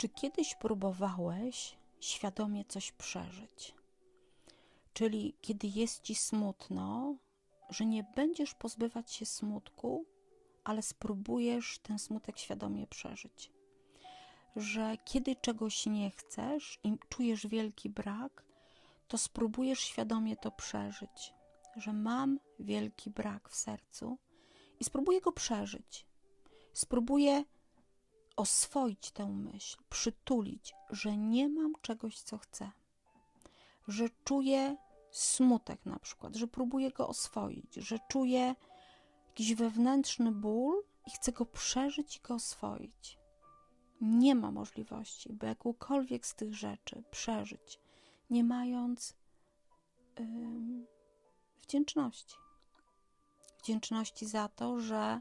Czy kiedyś próbowałeś świadomie coś przeżyć? Czyli kiedy jest ci smutno, że nie będziesz pozbywać się smutku, ale spróbujesz ten smutek świadomie przeżyć. Że kiedy czegoś nie chcesz i czujesz wielki brak, to spróbujesz świadomie to przeżyć. Że mam wielki brak w sercu i spróbuję go przeżyć. Spróbuję oswoić tę myśl, przytulić, że nie mam czegoś, co chcę, że czuję smutek na przykład, że próbuję go oswoić, że czuję jakiś wewnętrzny ból i chcę go przeżyć i go oswoić. Nie ma możliwości, by jakąkolwiek z tych rzeczy przeżyć, nie mając yy, wdzięczności. Wdzięczności za to, że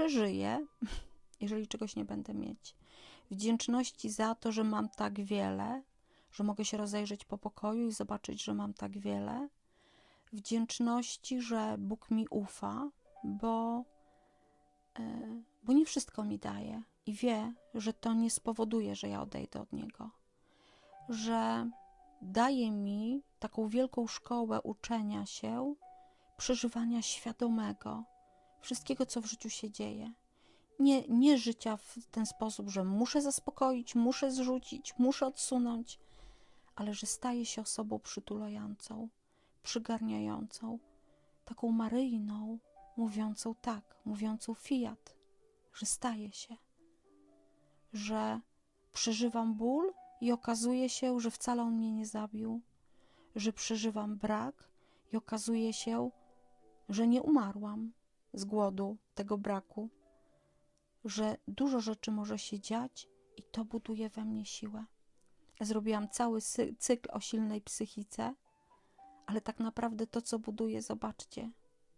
przeżyję, jeżeli czegoś nie będę mieć. Wdzięczności za to, że mam tak wiele, że mogę się rozejrzeć po pokoju i zobaczyć, że mam tak wiele. Wdzięczności, że Bóg mi ufa, bo, yy, bo nie wszystko mi daje i wie, że to nie spowoduje, że ja odejdę od Niego. Że daje mi taką wielką szkołę uczenia się, przeżywania świadomego wszystkiego, co w życiu się dzieje. Nie, nie życia w ten sposób, że muszę zaspokoić, muszę zrzucić, muszę odsunąć, ale że staje się osobą przytulającą, przygarniającą, taką maryjną, mówiącą tak, mówiącą fiat, że staje się, że przeżywam ból i okazuje się, że wcale on mnie nie zabił, że przeżywam brak i okazuje się, że nie umarłam, z głodu, tego braku, że dużo rzeczy może się dziać i to buduje we mnie siłę. Ja zrobiłam cały cykl o silnej psychice, ale tak naprawdę to, co buduje, zobaczcie,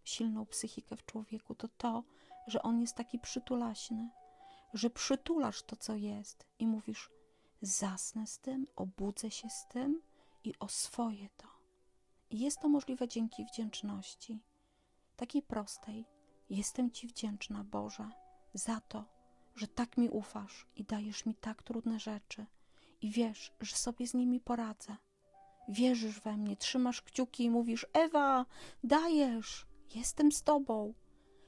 silną psychikę w człowieku, to to, że on jest taki przytulaśny, że przytulasz to, co jest i mówisz, zasnę z tym, obudzę się z tym i oswoję to. I jest to możliwe dzięki wdzięczności, takiej prostej, Jestem Ci wdzięczna, Boże, za to, że tak mi ufasz i dajesz mi tak trudne rzeczy i wiesz, że sobie z nimi poradzę. Wierzysz we mnie, trzymasz kciuki i mówisz: Ewa, dajesz, jestem z Tobą.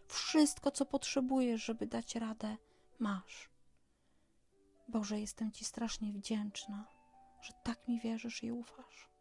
Wszystko, co potrzebujesz, żeby dać radę, masz. Boże, jestem Ci strasznie wdzięczna, że tak mi wierzysz i ufasz.